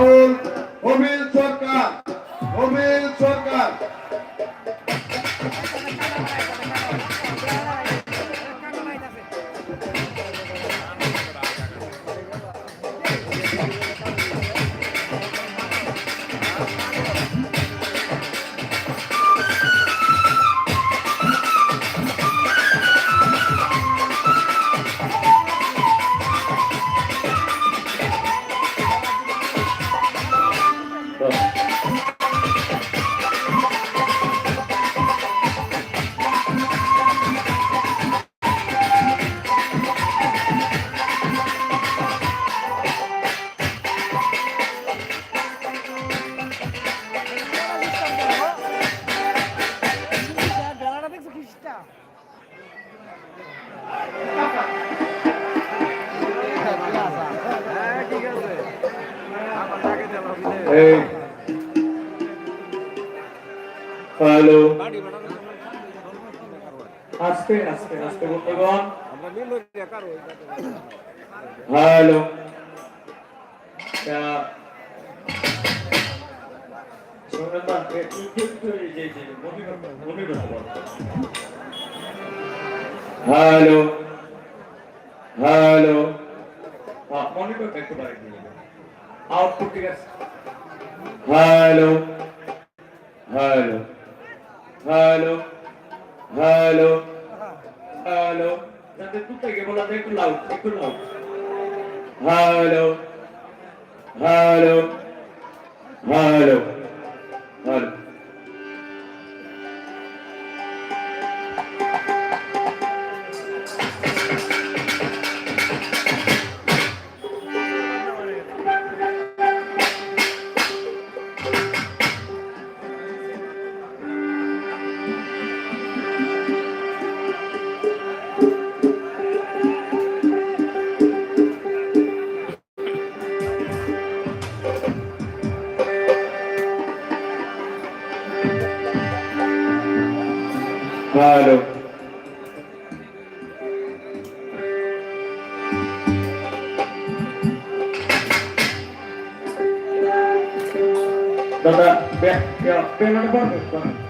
বাউল অমিল সরকার অমিল সরকার। হ্যালো আস্তে আস্তে আস্তে বন্ধুগণ। হ্যালো না একটু একটু হ্যালো হ্যালো হ্যাঁ মনিটরটা একটু বাড়ি আউটপুট ঠিক আছে। Hello hello hello hello hello যাতে টুকটা গিয়ে বলা যায় একটু লাউড একটু loud hello hello hello hello দাদা পেমেন্ট করবে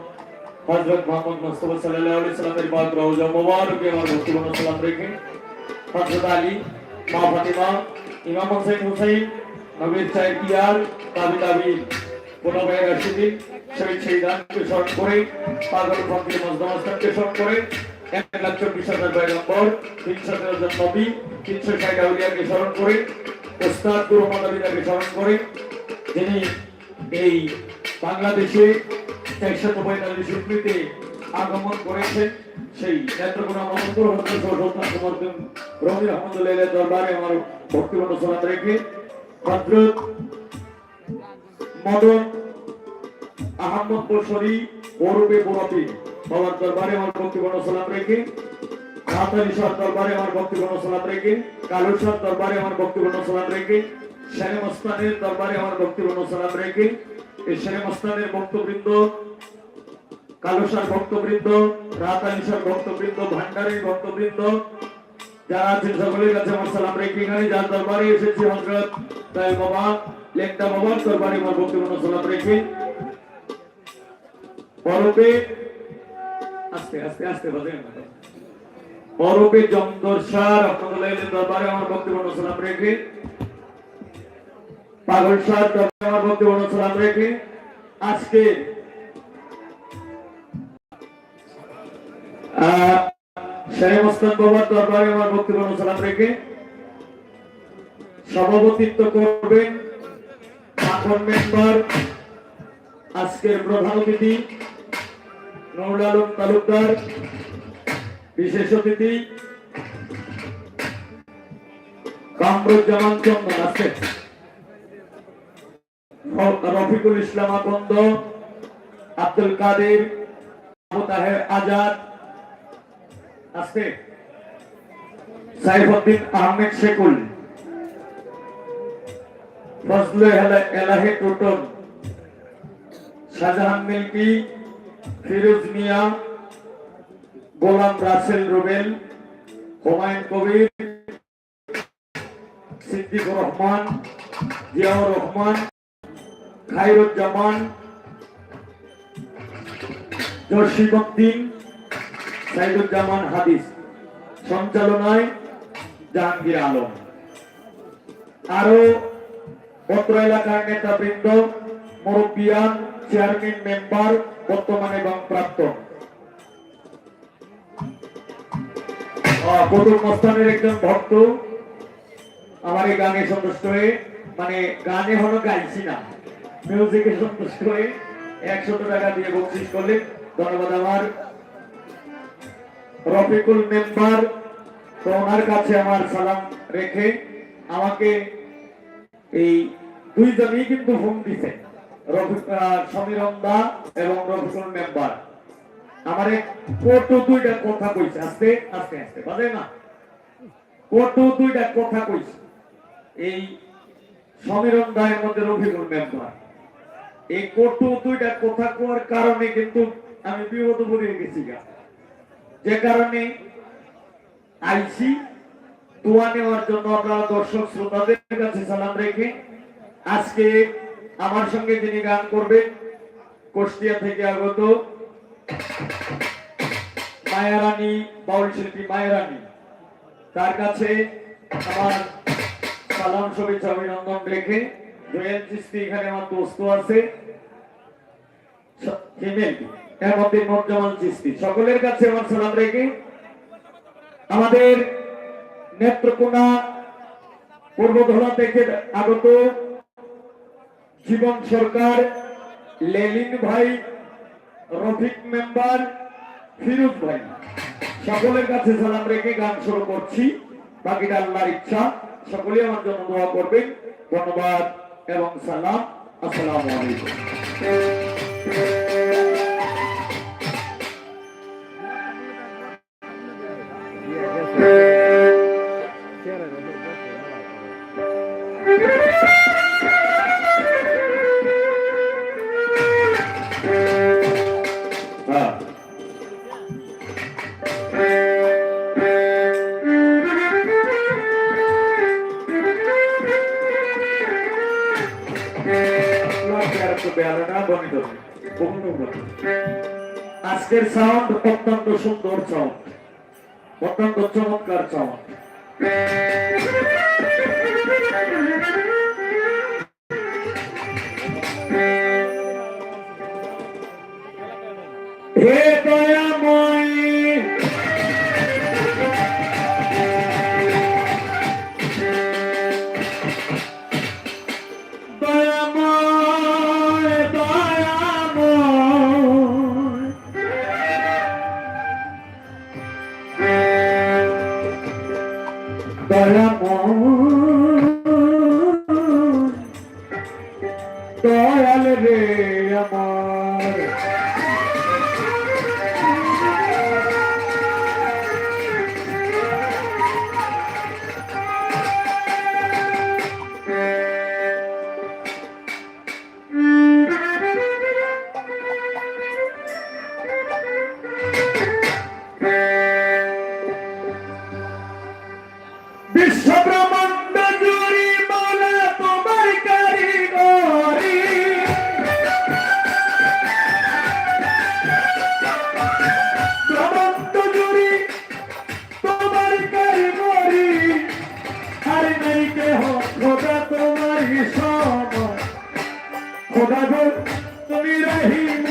হজরত মোহাম্মদ মোস্তফা সাল্লাল্লাহু আলাইহি সাল্লামের পাক রওজা মুবারকে আমার ভক্তিপূর্ণ সালাম রেখে হজরত আলী, মা ফাতিমা, ইমাম হোসেন হুসাইন, নবীর চাই ইয়ার তাবি তাবি কোনভাবে রাশিদিন শহীদ শহীদানকে স্মরণ করে, পাগল ফকির মজদমাস্তানকে স্মরণ করে, এক লাখ চব্বিশ হাজার পয়গম্বর তিনশো তেরো জন নবী, তিনশো ষাট আউলিয়াকে স্মরণ করে, ওস্তাদ গুরু মানবিদাকে স্মরণ করে, যিনি এই বাংলাদেশে একশত পঁয়তাল্লিশ ইউনিটে আগমন করেছেন সেই নেত্রকোনা মহম্মদুর হজরত সুলতান সমর্থন রবি রহমতুল্লাহ দরবারে আমার ভক্তিপূর্ণ সালাম রেখে হজরত মদন আহমদ বসরি ওরবে বোরাপি বাবার দরবারে আমার ভক্তিপূর্ণ সালাম এই মস্তানের ভক্তবৃন্দ কালুসার ভক্তবৃন্দ রাত ভক্তবৃন্দ, ভান্ডারের ভক্তবৃন্দ, যারা আছেন সকলের কাছে আমার সালাম রেখে এখানে যার দরবারে এসেছি হজরত তাই বাবা লেখটা বাবার দরবারে আমার ভক্তিপূর্ণ সালাম রেখে। পরবে আস্তে আস্তে আস্তে বাজে পরবে জমদর সার, আপনাদের দরবারে আমার ভক্তিপূর্ণ সালাম রেখে। পাগল দরবারে আমার ভক্তিপূর্ণ সালাম রেখে। আজকে শাহেব ওসমান বাবার দরবারে আমার বক্তব্য সালাম রেখে। সভাপতিত্ব করবেন মাখন মেম্বার, আজকের প্রধান অতিথি নুরুল আলম তালুকদার, বিশেষ অতিথি, কামরুজ্জামান চন্দন আছে রফিকুল ইসলাম আকন্দ, আব্দুল কাদের আজাদ। আছে সাইফুদ্দিন আহমেদ শেকুল, ফজলু এলা- এলাহি টুটন শাহজাহান মিল্কি, ফিরোজ মিয়া, গোলাম রাসেল রুবেল, হুমায়ুন কবির, সিদ্দিকুর রহমান, জিয়াউর রহমান খাইরুজ্জামান জসিমউদ্দিন সাইদুজ্জামান হাদিস। সঞ্চালনায় জাহাঙ্গীর আলম। আরও পত্র এলাকার নেতাবৃন্দ মুরব্বিয়ান চেয়ারম্যান মেম্বার বর্তমান এবং প্রাক্তন। আহ, কতুল একজন ভক্ত। আমার এই গানে সন্তুষ্ট হয়ে মানে গানে হলো গাইছি না। মিউজিকে সন্তুষ্ট হয়ে একশত টাকা দিয়ে বকশিস করলেন। ধন্যবাদ আমার। রফিকুল মেম্বার তো ওনার কাছে আমার সালাম রেখে আমাকে এই দুইজনই কিন্তু ফোন দিছে সমীরন দা এবং রফিকুল মেম্বার। আমারে কটু দুইটা কথা কইছে। আস্তে আস্তে আস্তে, বাজে না? কটু দুইটা কথা কইছে। এই সমীরন দায়ের মধ্যে রফিকুল মেম্বার। এই কটু দুইটা কথা কোয়ার কারণে কিন্তু আমি বিপদ পড়ে গেছি গা। যে কারণে আইসি, দোয়া নেওয়ার জন্য আপনারা দর্শক শ্রোতাদের কাছে সালাম রেখে আজকে আমার সঙ্গে যিনি গান করবেন, কুষ্টিয়া থেকে আগত মায়ারানী, বাউল শিল্পী মায়ারানী। তার কাছে আমার সালাম, শুভেচ্ছা, অভিনন্দন রেখে জয়েল চিস্তি এখানে আমার দোস্ত আছে। ফিমেল এর মধ্যে নজ্জামান চিস্তি সকলের কাছে আমার সালাম রেখে, আমাদের নেত্রকোনা পূর্বধলা থেকে আগত জীবন সরকার, লেলিন ভাই, রফিক মেম্বার, ফিরোজ ভাই। সকলের কাছে সালাম রেখে গান শুরু করছি। বাকিটা আল্লাহর ইচ্ছা। সকলে আমার জন্য দোয়া করবেন। ধন্যবাদ। এবং সালাম আসসালামু আলাইকুম। আজকের সাউন্ড অত্যন্ত সুন্দর সাউন্ড অত্যন্ত চমৎকার সাউন্ড হে দয়া দয়াল রে আমার খোদা গো তুমি রহিম।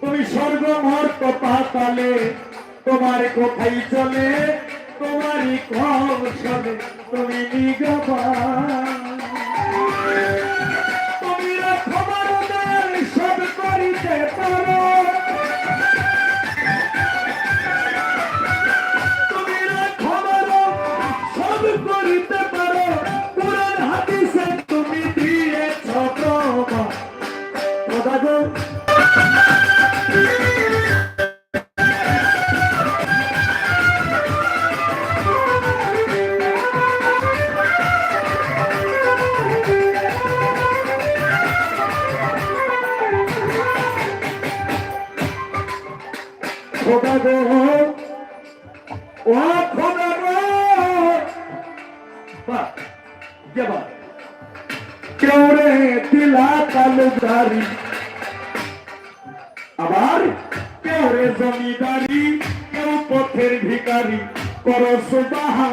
তুমি স্বর্গ মর্ত পাতালে তোমার কোথায় চলে তোমারই কম চলে তুমি নিগবা গো ও খোদা গো বাহ রে দিলা আবার কেউ রে জমিদারি, কেউ পথের ভিকারি করো সুবাহা।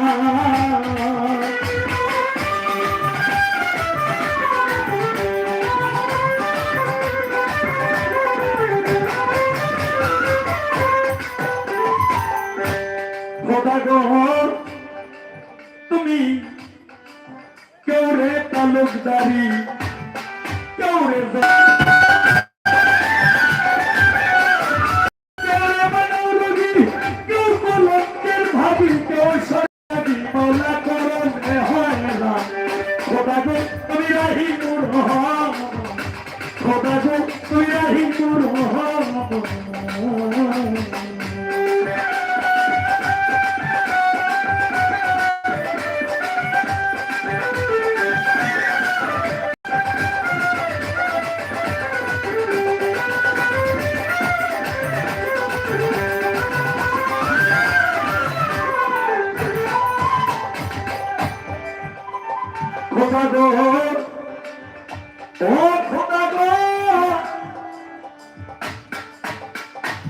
তালুকদারি কেউ রে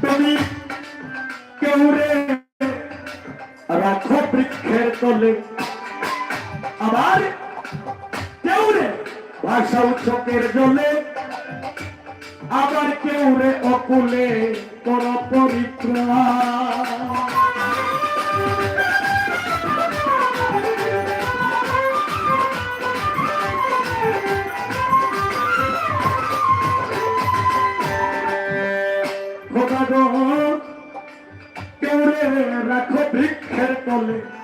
তুমি কেউরে রাখ বৃক্ষের তলে। আবার কেউ ভাষা চোখের জলে। আবার কেউ রে অকুলে কর পরিত্রা বৃক্ষের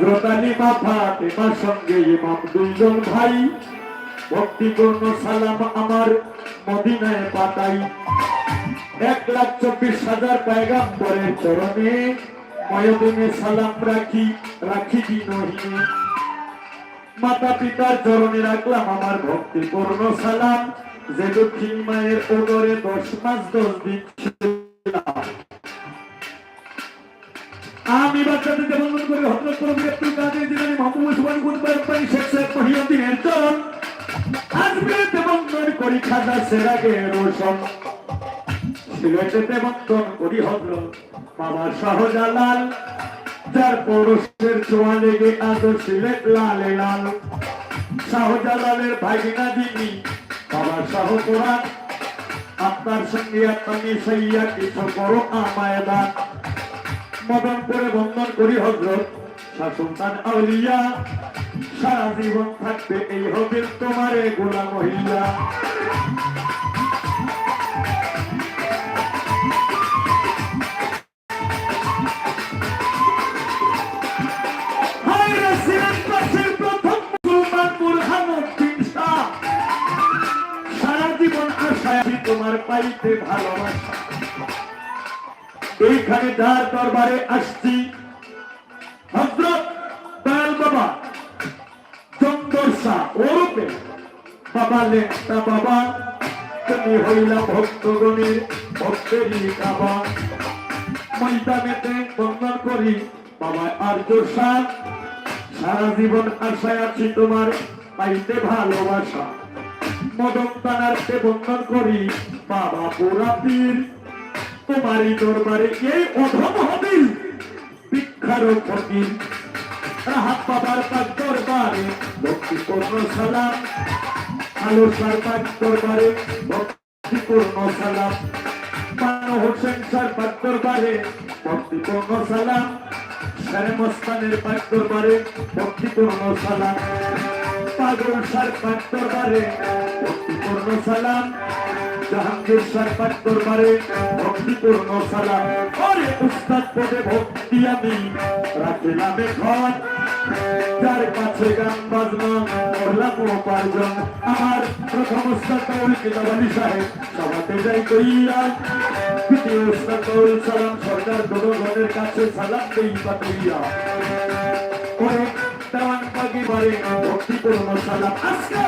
হজরত আলী মাথা তেমার সঙ্গে ইমাম দুইজন ভাই। ভক্তিপূর্ণ সালাম আমার মদিনায় পাতাই এক লাখ চব্বিশ হাজার পায়গাম্বরের চরণে ময়দিনে সালাম রাখি রাখি কি দিনহীনে মাতা পিতার চরণে রাখলাম আমার ভক্তিপূর্ণ সালাম। যে দক্ষিণ মায়ের ওদরে দশ মাস দশ দিন। আমি বাচ্চাদেরকে বন্ধন করে হত্যা করব একটু কাজে দিলেন মাহবুব সুবান গুনবার পাই শেখ শেখ মহিউদ্দিনের চরণ আজকে বন্ধন করি খাজা সেরাগে রোশন। সিলেটেতে বন্ধন করি হদ্র বাবা শাহজালাল, যার পৌরষের ছোঁয়া লেগে আজ সিলেট লালে লাল। শাহজালালের ভাগিনা দিদি বাবা শাহ কোরআন। আপনার সঙ্গে আপনি সাইয়া কিছু বড় আমায় দান। মদন করে বন্ধন করি হজরত। শাসুলতান আউলিয়া, সারা জীবন থাকবে এই হবে তোমারে গোলা মহিলা। তোমার পাইতে ভালোবাসা। এইখানে তার দরবারে আসছি। হজরত দয়াল বাবা, চন্দর শাহ, ওরূপে। বাবা লেখা বাবা, তুমি হইলা ভক্তগণের ভক্তেরই কাবা ময়দানেতে বন্দন করি, বাবা আর্য শাহ। সারা জীবন আশায় আছি তোমার পাইতে ভালোবাসা। মদন তানারতে বন্দন করি, বাবা পুরা পীর তোমারই দরবারে এই অধম হবিল বিখ্যার ফকির রাহাত বাবার পাক দরবারে ভক্তিপূর্ণ সালাম আলো সার পাক দরবারে ভক্তিপূর্ণ সালাম। মানো হোসেন সার পাক দরবারে ভক্তিপূর্ণ সালাম সারে মস্তানের দরবারে ভক্তিপূর্ণ সালাম। পাগল সার দরবারে ভক্তিপূর্ণ সালাম জাহাঙ্গীর সরকার দরবারে ভক্তিপূর্ণ সালাম ওরে উস্তাদ পদে ভক্তি আমি রাখিলাম এখন যার কাছে গান বাজনা করলাম উপার্জন আমার প্রথম উস্তাদ কৌল কিতাবালি সাহেব সভাতে যাই কইয়া দ্বিতীয় উস্তাদ কৌল সালাম সরকার জনগণের কাছে সালাম দেই পাঠাইয়া ওরে দেওয়ান পাগি বারে ভক্তিপূর্ণ সালাম। আজকে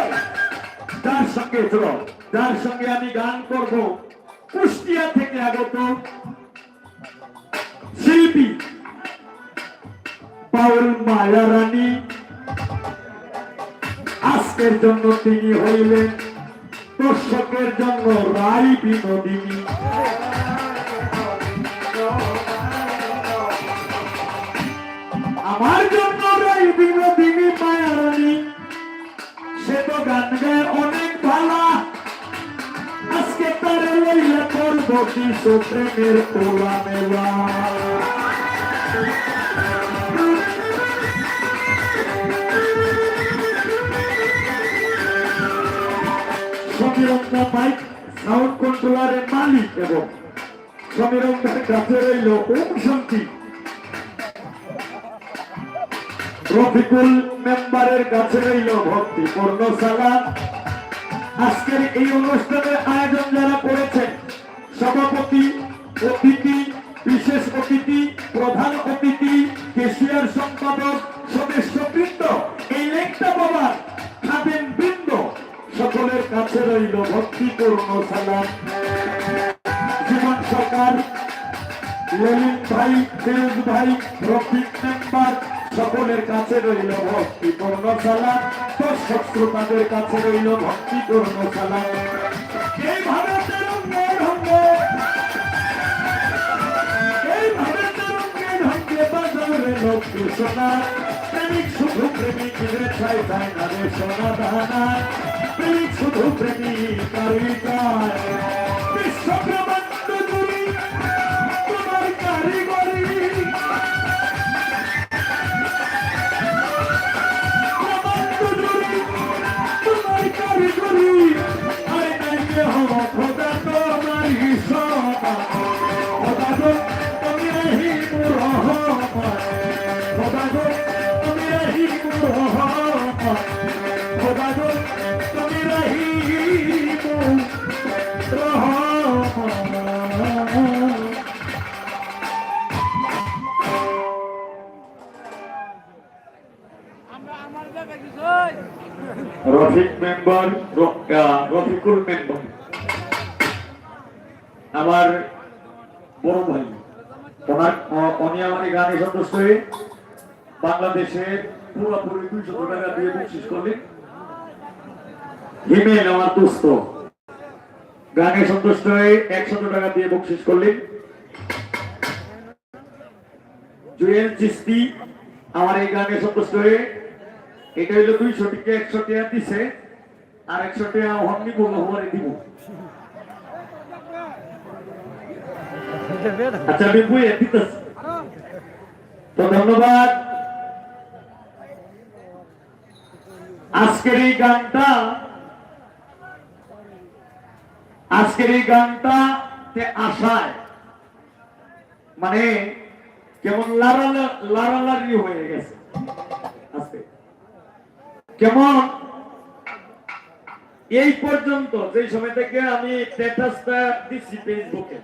যার সঙ্গে চলো, যার সঙ্গে আমি গান করব, কুষ্টিয়া থেকে আগত শিল্পী পাউল মায়া রানী। আজকের জন্য তিনি হইলেন দর্শকের জন্য রাই বিনোদিনী। কিছু প্রেমের তোলা মেলা সমীরঙ্গা মাইক সাউন্ড কন্ট্রোলারের মালিক এবং সমীরঙ্গার কাছে রইল ওম শান্তি। রফিকুল মেম্বারের কাছে রইল ভক্তি পূর্ণ সালাম। আজকের এই অনুষ্ঠানের আয়োজন যারা করেছেন সভাপতি, অতিথি, বিশেষ অতিথি, প্রধান অতিথি কেশিয়ার সম্পাদক, সদস্যবৃন্দ এই লেখটা বাবার খাদেন বৃন্দ, সকলের কাছে রইল ভক্তিপূর্ণ সালাম। জীবন সরকার, ললিত ভাই ফিরোজ ভাই রফিক মেম্বার সকলের কাছে রইল ভক্তিপূর্ণ সালাম। দর্শক শ্রোতাদের কাছে রইল ভক্তিপূর্ণ সালাম। সোনা প্রেমিক শুধু প্রেমিক রেখায় তাই না রে সোনা দানা প্রেমিক শুধু প্রেমিক কারিকার বিশ্বব্রহ্মাণ্ড জুড়ি মেম্বার আমার বড় ভাই, ওনার উনি আমার গানে সন্তুষ্ট হয়ে বাংলাদেশে পুরোপুরি দুইশো টাকা দিয়ে বকশিস করলেন। হিমেল আমার দুস্থ গানে সন্তুষ্ট হয়ে একশত টাকা দিয়ে বকশিস করলেন। জুয়েল চিস্তি আমার এই গানে সন্তুষ্ট হয়ে, এটা হইল দুইশো টিকে একশো টাকা দিছে আর একশো টাকা হমারে দিব। আচ্ছা তো ধন্যবাদ। আজকের এই গানটা, আজকের এই গানটা আশায় মানে কেমন লারা লারালারি হয়ে গেছে। আজকে। কেমন? এই পর্যন্ত যে সময় থেকে আমি স্ট্যাটাসটা দিচ্ছি ফেসবুকে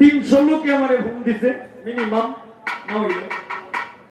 তিনশো লোকে আমার ফোন দিছে মিনিমাম না হইলে